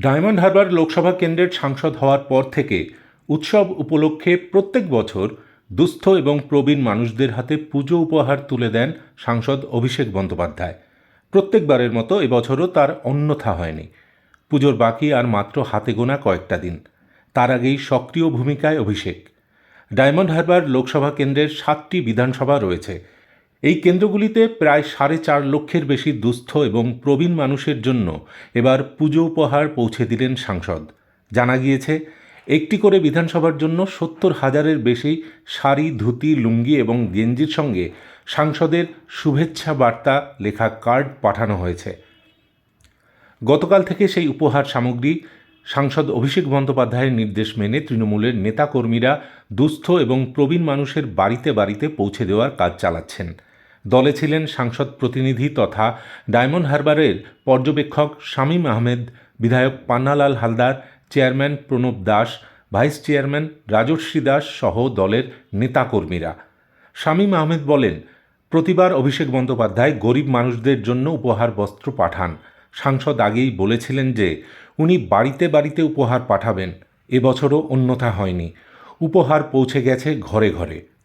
Diamond Harbour Lok Sabha কেন্দ্রের সাংসদ হওয়ার পর থেকে উৎসব উপলক্ষে প্রত্যেক বছর দুস্থ এবং প্রবীণ মানুষদের হাতে পুজো উপহার তুলে দেন সাংসদ অভিষেক বন্দ্যোপাধ্যায়। প্রত্যেকবারের মতো এবছরও তার অন্যথা হয়নি। পুজোর বাকি আর মাত্র হাতে গোনা কয়েকটা দিন। তার আগেই সক্রিয় ভূমিকায় অভিষেক। ডায়মন্ড হারবার লোকসভা কেন্দ্রের সাতটি বিধানসভা রয়েছে। এই কেন্দ্রগুলিতে প্রায় সাড়ে চার লক্ষের বেশি দুস্থ এবং প্রবীণ মানুষের জন্য এবার পুজো উপহার পৌঁছে দিলেন সাংসদ। জানা গিয়েছে, একটি করে বিধানসভার জন্য সত্তর হাজারের বেশি শাড়ি, ধুতি, লুঙ্গি এবং গেঞ্জির সঙ্গে সাংসদের শুভেচ্ছা বার্তা, লেখা কার্ড পাঠানো হয়েছে। গতকাল থেকে সেই উপহার সামগ্রী সাংসদ অভিষেক বন্দ্যোপাধ্যায়ের নির্দেশ মেনে তৃণমূলের নেতাকর্মীরা দুস্থ এবং প্রবীণ মানুষের বাড়িতে বাড়িতে পৌঁছে দেওয়ার কাজ চালাচ্ছেন। দলে ছিলেন সাংসদ প্রতিনিধি তথা ডায়মন্ড হারবারের পর্যবেক্ষক শামীম আহমেদ, বিধায়ক Pannalal Haldar, chairman Pranab Das, vice chairman Rajarshi Das সহ দলের নেতাকর্মীরা। শামীম আহমেদ বলেন, প্রতিবার অভিষেক বন্দ্যোপাধ্যায় গরিব মানুষদের জন্য উপহার, বস্ত্র পাঠান। সাংসদ আগেই বলেছিলেন যে, উনি বাড়িতে বাড়িতে উপহার পাঠাবেন, এবছরও অন্যথা হয়নি। উপহার পৌঁছে গেছে ঘরে ঘরে।